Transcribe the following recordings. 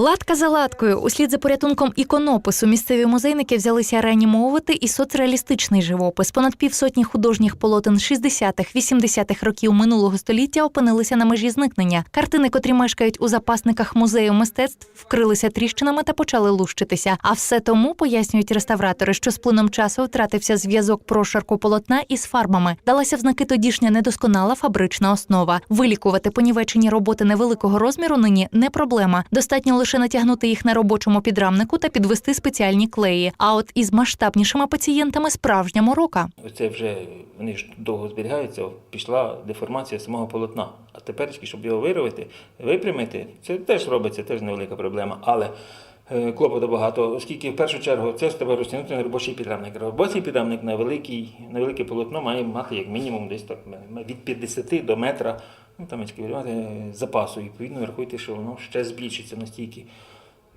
Латка за латкою, услід за порятунком іконопису, місцеві музейники взялися реанімовувати і соцреалістичний живопис. Понад півсотні художніх полотен 60-х, 80-х років минулого століття опинилися на межі зникнення. Картини, котрі мешкають у запасниках музею мистецтв, вкрилися тріщинами та почали лущитися. А все тому пояснюють реставратори, що з плином часу втратився зв'язок прошарку полотна із фарбами. Далася в знаки тодішня недосконала фабрична основа. Вилікувати понівечені роботи невеликого розміру нині не проблема. Достатньо лише натягнути їх на робочому підрамнику та підвести спеціальні клеї. А от із масштабнішими пацієнтами справжня морока. Оце вже вони ж довго зберігаються, пішла деформація самого полотна. А тепер, щоб його виробити, випрямити, це теж робиться, теж невелика проблема. Але клопоту багато, оскільки в першу чергу це треба розтягнути на робочий підрамник. Робочий підрамник на, великий, на велике полотно має мати як мінімум десь так від 50 до метра. Ну, там запасу. І, відповідно, рахуйте, що воно ще збільшиться настільки.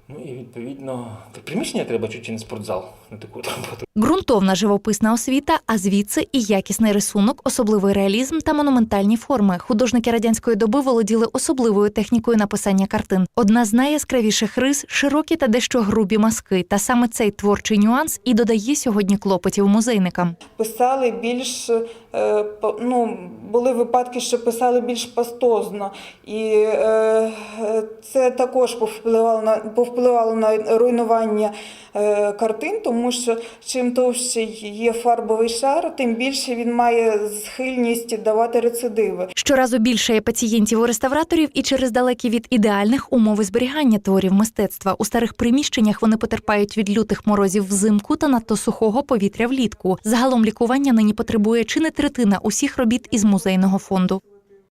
Ну і відповідно, приміщення треба чуть чи не спортзал на таку роботу. Ґрунтовна живописна освіта, а звідси і якісний рисунок, особливий реалізм та монументальні форми. Художники радянської доби володіли особливою технікою написання картин. Одна з найяскравіших рис широкі та дещо грубі маски. Та саме цей творчий нюанс і додає сьогодні клопотів музейникам. писали більш е, ну, були випадки, що писали більш пастозно, і е, це також повпливало на повпливало на руйнування е, картин, тому що чим товщий є фарбовий шар, тим більше він має схильність давати рецидиви. Щоразу більше є пацієнтів у реставраторів і через далекі від ідеальних умови зберігання творів мистецтва. У старих приміщеннях вони потерпають від лютих морозів взимку та надто сухого повітря влітку. Загалом лікування нині потребує чи не третина усіх робіт із музейного фонду.